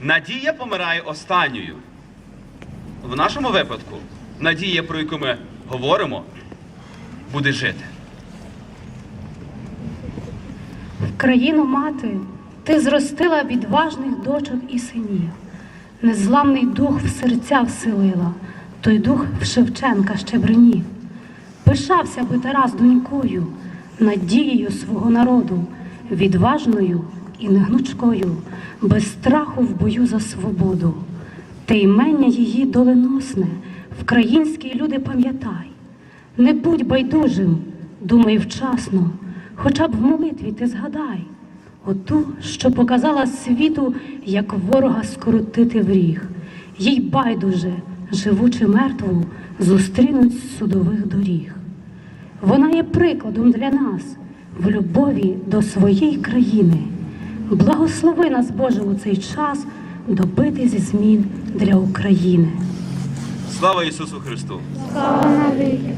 надія помирає останньою. В нашому випадку надія, про яку ми говоримо, буде жити. В країну мати ти зростила відважних дочок і синів, незламний дух в серця вселила, той дух в Шевченка ще бринів. Пишався би Тарас донькою, надією свого народу, відважною і негнучкою, без страху в бою за свободу. Те імення її доленосне, вкраїнські люди пам'ятай. Не будь байдужим, думай вчасно, хоча б в молитві ти згадай, оту, що показала світу, як ворога скрутити в ріг. Їй байдуже, живучи мертву, зустрінуть з судових доріг. Вона є прикладом для нас в любові до своєї країни. Благослови нас, Боже, у цей час добитись змін для України. Слава Ісусу Христу! Слава навіки.